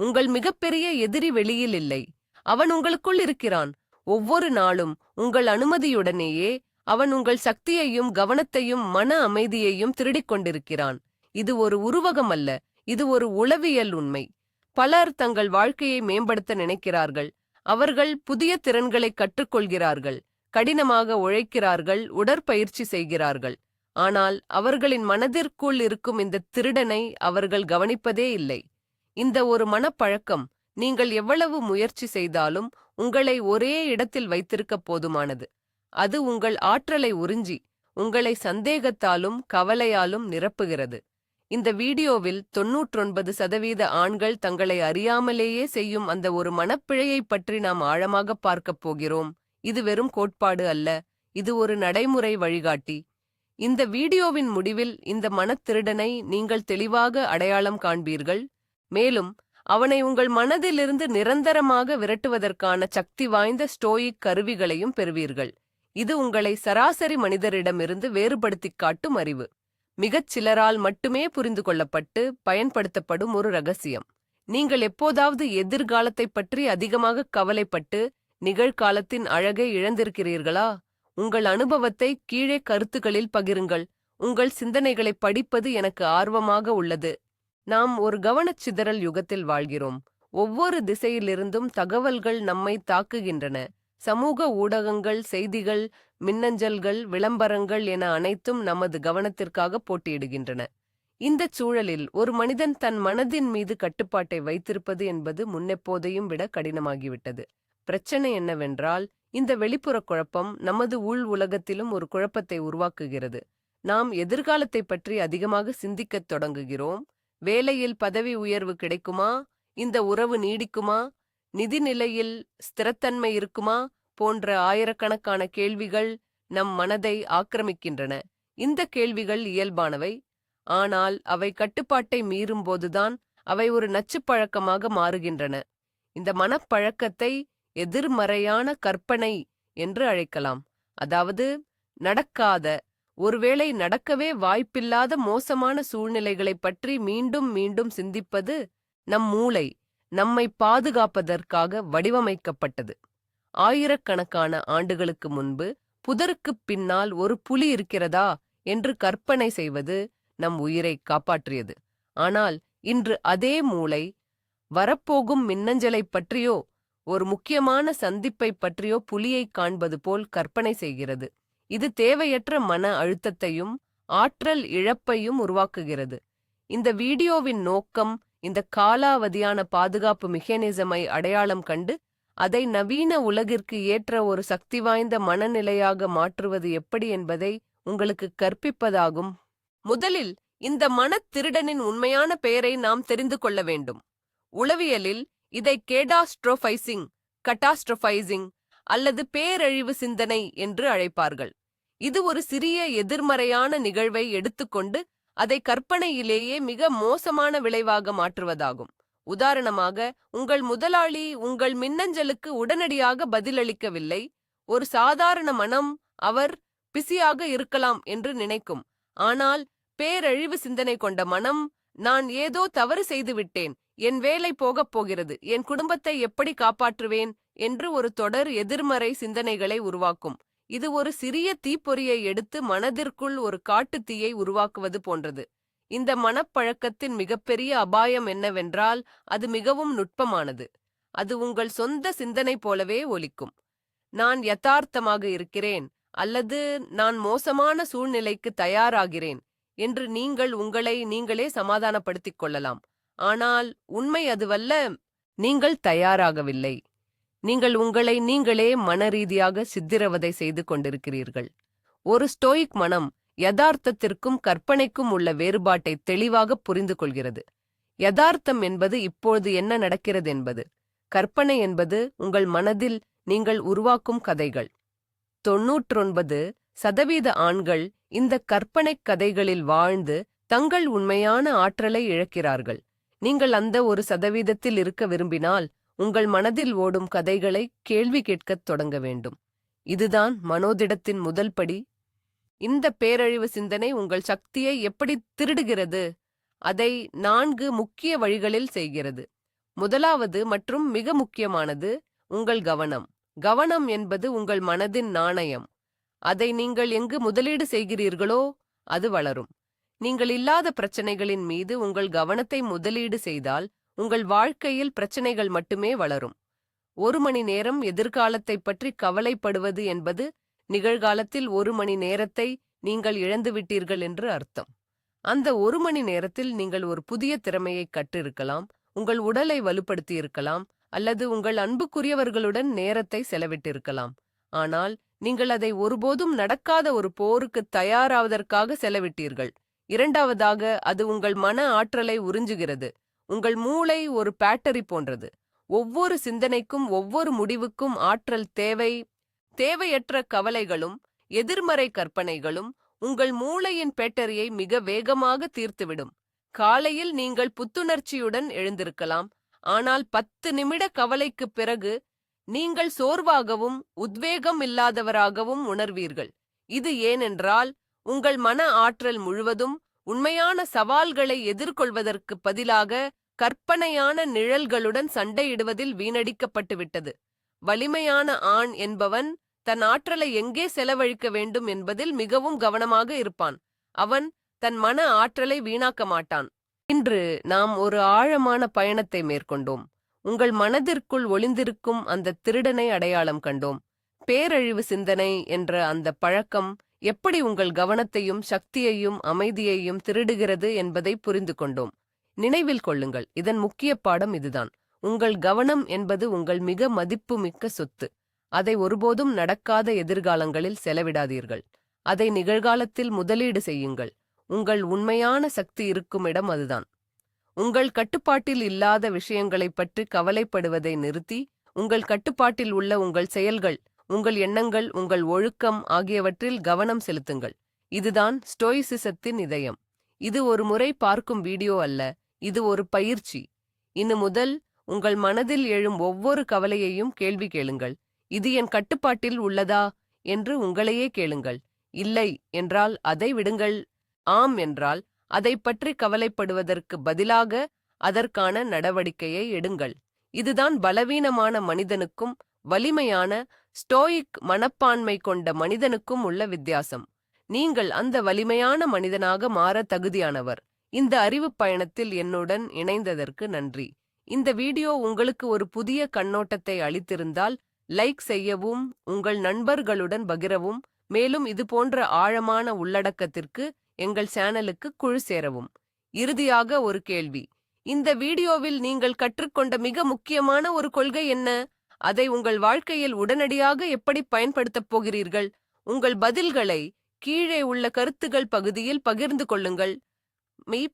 உங்கள் மிகப்பெரிய எதிரி வெளியில் இல்லை. அவன் உங்களுக்குள் இருக்கிறான். ஒவ்வொரு நாளும் உங்கள் அனுமதியுடனேயே அவன் உங்கள் சக்தியையும் கவனத்தையும் மன அமைதியையும் திருடிக் கொண்டிருக்கிறான். இது ஒரு உருவகம் அல்ல இது ஒரு உளவியல் உண்மை. பலர் தங்கள் வாழ்க்கையை மேம்படுத்த நினைக்கிறார்கள். அவர்கள் புதிய திறன்களை கற்றுக்கொள்கிறார்கள். கடினமாக உழைக்கிறார்கள் உடற்பயிற்சி செய்கிறார்கள். ஆனால் அவர்களின் மனதிற்குள் இருக்கும் இந்த திருடனை அவர்கள் கவனிப்பதே இல்லை. இந்த ஒரு மனப்பழக்கம் நீங்கள் எவ்வளவு முயற்சி செய்தாலும் உங்களை ஒரே இடத்தில் வைத்திருக்க போதுமானது. அது உங்கள் ஆற்றலை உறிஞ்சி உங்களை சந்தேகத்தாலும் கவலையாலும் நிரப்புகிறது. இந்த வீடியோவில் தொன்னூற்றொன்பது சதவீத ஆண்கள் தங்களை அறியாமலேயே செய்யும் அந்த ஒரு மனப்பிழையைப் பற்றி நாம் ஆழமாக பார்க்கப் போகிறோம். இது வெறும் கோட்பாடு அல்ல இது ஒரு நடைமுறை வழிகாட்டி. இந்த வீடியோவின் முடிவில் இந்த மனத்திருடனை நீங்கள் தெளிவாக அடையாளம் காண்பீர்கள். மேலும் அவனை உங்கள் மனதிலிருந்து நிரந்தரமாக விரட்டுவதற்கான சக்தி வாய்ந்த ஸ்டோயிக் கருவிகளையும் பெறுவீர்கள். இது உங்களை சராசரி மனிதரிடமிருந்து வேறுபடுத்திக் காட்டும் அறிவு. மிகச் சிலரால் மட்டுமே புரிந்து கொள்ளப்பட்டு பயன்படுத்தப்படும் ஒரு ரகசியம். நீங்கள் எப்போதாவது எதிர்காலத்தைப் பற்றி அதிகமாக கவலைப்பட்டு நிகழ்காலத்தின் அழகை இழந்திருக்கிறீர்களா? உங்கள் அனுபவத்தை கீழே கருத்துகளில் பகிருங்கள். உங்கள் சிந்தனைகளை படிப்பது எனக்கு ஆர்வமாக உள்ளது. நாம் ஒரு கவனச்சிதறல் யுகத்தில் வாழ்கிறோம். ஒவ்வொரு திசையிலிருந்தும் தகவல்கள் நம்மை தாக்குகின்றன. சமூக ஊடகங்கள் செய்திகள் மின்னஞ்சல்கள் விளம்பரங்கள் என அனைத்தும் நமது கவனத்திற்காக போட்டியிடுகின்றன. இந்தச் சூழலில் ஒரு மனிதன் தன் மனதின் மீது கட்டுப்பாட்டை வைத்திருப்பது என்பது முன்னெப்போதையும் விட கடினமாகிவிட்டது. பிரச்சனை என்னவென்றால் இந்த வெளிப்புற குழப்பம் நமது உள் உலகத்திலும் ஒரு குழப்பத்தை உருவாக்குகிறது. நாம் எதிர்காலத்தைப் பற்றி அதிகமாக சிந்திக்கத் தொடங்குகிறோம். வேலையில் பதவி உயர்வு கிடைக்குமா? இந்த உறவு நீடிக்குமா? நிதிநிலையில் ஸ்திரத்தன்மை இருக்குமா? போன்ற ஆயிரக்கணக்கான கேள்விகள் நம் மனதை ஆக்கிரமிக்கின்றன. இந்த கேள்விகள் இயல்பானவை. ஆனால் அவை கட்டுப்பாட்டை மீறும்போதுதான் அவை ஒரு நச்சுப் பழக்கமாக மாறுகின்றன. இந்த மனப்பழக்கத்தை எதிர்மறையான கற்பனை என்று அழைக்கலாம். அதாவது நடக்காத ஒருவேளை நடக்கவே வாய்ப்பில்லாத மோசமான சூழ்நிலைகளைப் பற்றி மீண்டும் மீண்டும் சிந்திப்பது நம் மூளை நம்மை பாதுகாப்பதற்காக வடிவமைக்கப்பட்டது. ஆயிரக்கணக்கான ஆண்டுகளுக்கு முன்பு புதருக்குப் பின்னால் ஒரு புலி இருக்கிறதா என்று கற்பனை செய்வது நம் உயிரை காப்பாற்றியது. ஆனால் இன்று அதே மூளை வரப்போகும் மின்னஞ்சலைப் பற்றியோ ஒரு முக்கியமான சந்திப்பைப் பற்றியோ புலியைக் காண்பது போல் கற்பனை செய்கிறது. இது தேவையற்ற மன அழுத்தத்தையும் ஆற்றல் இழப்பையும் உருவாக்குகிறது. இந்த வீடியோவின் நோக்கம் இந்த காலாவதியான பாதுகாப்பு மெக்கானிசமை அடையாளம் கண்டு அதை நவீன உலகிற்கு ஏற்ற ஒரு சக்தி வாய்ந்த மனநிலையாக மாற்றுவது எப்படி என்பதை உங்களுக்கு கற்பிப்பதாகும். முதலில் இந்த மனத் திருடனின் உண்மையான பெயரை நாம் தெரிந்து கொள்ள வேண்டும். உளவியலில் இதை கேடாஸ்ட்ரோஃபைசிங் கட்டாஸ்ட்ரோஃபைசிங் அல்லது பேரழிவு சிந்தனை என்று அழைப்பார்கள். இது ஒரு சிறிய எதிர்மறையான நிகழ்வை எடுத்துக்கொண்டு அதை கற்பனையிலேயே மிக மோசமான விளைவாக மாற்றுவதாகும். உதாரணமாக உங்கள் முதலாளி உங்கள் மின்னஞ்சலுக்கு உடனடியாக பதிலளிக்கவில்லை. ஒரு சாதாரண மனம் அவர் பிஸியாக இருக்கலாம் என்று நினைக்கும். ஆனால் பேரழிவு சிந்தனை கொண்ட மனம் நான் ஏதோ தவறு செய்துவிட்டேன் என் வேலை போகப் போகிறது. என் குடும்பத்தை எப்படி காப்பாற்றுவேன்? என்று ஒரு தொடர் எதிர்மறை சிந்தனைகளை உருவாக்கும். இது ஒரு சிறிய தீப்பொறியை எடுத்து மனதிற்குள் ஒரு காட்டுத் தீயை உருவாக்குவது போன்றது. இந்த மனப்பழக்கத்தின் மிகப்பெரிய அபாயம் என்னவென்றால் அது மிகவும் நுட்பமானது. அது உங்கள் சொந்த சிந்தனை போலவே ஒலிக்கும். நான் யதார்த்தமாக இருக்கிறேன் அல்லது நான் மோசமான சூழ்நிலைக்கு தயாராகிறேன் என்று நீங்கள் உங்களை நீங்களே சமாதானப்படுத்திக் கொள்ளலாம். ஆனால் உண்மை அதுவல்ல நீங்கள் தயாராகவில்லை. நீங்கள் உங்களை நீங்களே மனரீதியாக சித்திரவதை செய்து கொண்டிருக்கிறீர்கள். ஒரு ஸ்டோயிக் மனம் யதார்த்தத்திற்கும் கற்பனைக்கும் உள்ள வேறுபாட்டை தெளிவாக புரிந்து கொள்கிறது. யதார்த்தம் என்பது இப்பொழுது என்ன நடக்கிறது என்பது. கற்பனை என்பது உங்கள் மனதில் நீங்கள் உருவாக்கும் கதைகள். தொன்னூற்றொன்பது சதவீத ஆண்கள் இந்த கற்பனைக் கதைகளில் வாழ்ந்து தங்கள் உண்மையான ஆற்றலை இழக்கிறார்கள். நீங்கள் அந்த ஒரு சதவீதத்தில் இருக்க விரும்பினால் உங்கள் மனதில் ஓடும் கதைகளை கேள்வி கேட்கத் தொடங்க வேண்டும். இதுதான் மனோதிடத்தின் முதல் படி. இந்த பேரழிவு சிந்தனை உங்கள் சக்தியை எப்படி திருடுகிறது? அதை நான்கு முக்கிய வழிகளில் செய்கிறது. முதலாவது மற்றும் மிக முக்கியமானது உங்கள் கவனம். கவனம் என்பது உங்கள் மனதின் நாணயம். அதை நீங்கள் எங்கு முதலீடு செய்கிறீர்களோ அது வளரும். நீங்கள் இல்லாத பிரச்சனைகளின் மீது உங்கள் கவனத்தை முதலீடு செய்தால் உங்கள் வாழ்க்கையில் பிரச்சனைகள் மட்டுமே வளரும். ஒரு மணி நேரம் எதிர்காலத்தை பற்றி கவலைப்படுவது என்பது நிகழ்காலத்தில் ஒரு மணி நேரத்தை நீங்கள் இழந்துவிட்டீர்கள் என்று அர்த்தம். அந்த ஒரு மணி நேரத்தில் நீங்கள் ஒரு புதிய திறமையை கற்றிருக்கலாம் உங்கள் உடலை வலுப்படுத்தியிருக்கலாம் அல்லது உங்கள் அன்புக்குரியவர்களுடன் நேரத்தை செலவிட்டிருக்கலாம். ஆனால் நீங்கள் அதை ஒருபோதும் நடக்காத ஒரு போருக்கு தயாராவதற்காக செலவிட்டீர்கள். இரண்டாவதாக அது உங்கள் மன ஆற்றலை உறிஞ்சுகிறது. உங்கள் மூளை ஒரு பேட்டரி போன்றது. ஒவ்வொரு சிந்தனைக்கும் ஒவ்வொரு முடிவுக்கும் ஆற்றல் தேவை. தேவையற்ற கவலைகளும் எதிர்மறை கற்பனைகளும் உங்கள் மூளையின் பேட்டரியை மிக வேகமாக தீர்த்துவிடும். காலையில் நீங்கள் புத்துணர்ச்சியுடன் எழுந்திருக்கலாம். ஆனால் பத்து நிமிட கவலைக்குப் பிறகு நீங்கள் சோர்வாகவும் உத்வேகம் இல்லாதவராகவும் உணர்வீர்கள். இது ஏனென்றால் உங்கள் மன ஆற்றல் முழுவதும் உண்மையான சவால்களை எதிர்கொள்வதற்கு பதிலாக கற்பனையான நிழல்களுடன் சண்டையிடுவதில் வீணடிக்கப்பட்டுவிட்டது வலிமையான ஆண் என்பவன் தன் ஆற்றலை எங்கே செலவழிக்க வேண்டும் என்பதில் மிகவும் கவனமாக இருப்பான். அவன் தன் மன ஆற்றலை வீணாக்க மாட்டான். இன்று நாம் ஒரு ஆழமான பயணத்தை மேற்கொண்டோம். உங்கள் மனதிற்குள் ஒளிந்திருக்கும் அந்த திருடனை அடையாளம் கண்டோம். பேரழிவு சிந்தனை என்ற அந்த பழக்கம் எப்படி உங்கள் கவனத்தையும் சக்தியையும் அமைதியையும் திருடுகிறது என்பதை புரிந்து கொண்டோம். நினைவில் கொள்ளுங்கள். இதன் முக்கிய பாடம் இதுதான். உங்கள் கவனம் என்பது உங்கள் மிக மதிப்புமிக்க சொத்து. அதை ஒருபோதும் நடக்காத எதிர்காலங்களில் செலவிடாதீர்கள். அதை நிகழ்காலத்தில் முதலீடு செய்யுங்கள். உங்கள் உண்மையான சக்தி இருக்கும் இடம் அதுதான். உங்கள் கட்டுப்பாட்டில் இல்லாத விஷயங்களைப் பற்றி கவலைப்படுவதை நிறுத்தி உங்கள் கட்டுப்பாட்டில் உள்ள உங்கள் செயல்கள் உங்கள் எண்ணங்கள் உங்கள் ஒழுக்கம் ஆகியவற்றில் கவனம் செலுத்துங்கள். இதுதான் ஸ்டோயிசிசத்தின் இதயம். இது ஒரு முறை பார்க்கும் வீடியோ அல்ல. இது ஒரு பயிற்சி. இன்னு முதல் உங்கள் மனதில் எழும் ஒவ்வொரு கவலையையும் கேள்வி கேளுங்கள். இது என் கட்டுப்பாட்டில் உள்ளதா என்று உங்களையே கேளுங்கள். இல்லை என்றால் அதை விடுங்கள். ஆம் என்றால் அதை பற்றி கவலைப்படுவதற்கு பதிலாக அதற்கான நடவடிக்கையை எடுங்கள். இதுதான் பலவீனமான மனிதனுக்கும் வலிமையான ஸ்டோயிக் மனப்பான்மை கொண்ட மனிதனுக்கும் உள்ள வித்தியாசம். நீங்கள் அந்த வலிமையான மனிதனாக மாற தகுதியானவர். இந்த அறிவுப் பயணத்தில் என்னுடன் இணைந்ததற்கு நன்றி. இந்த வீடியோ உங்களுக்கு ஒரு புதிய கண்ணோட்டத்தை அளித்திருந்தால் லைக் செய்யவும் உங்கள் நண்பர்களுடன் பகிரவும் மேலும் இது போன்ற ஆழமான உள்ளடக்கத்திற்கு எங்கள் சேனலுக்கு குழு சேரவும். இறுதியாக ஒரு கேள்வி. இந்த வீடியோவில் நீங்கள் கற்றுக்கொண்ட மிக முக்கியமான ஒரு கொள்கை என்ன? அதை உங்கள் வாழ்க்கையில் உடனடியாக எப்படி பயன்படுத்தப் போகிறீர்கள்? உங்கள் பதில்களை கீழே உள்ள கருத்துகள் பகுதியில் பகிர்ந்து கொள்ளுங்கள். may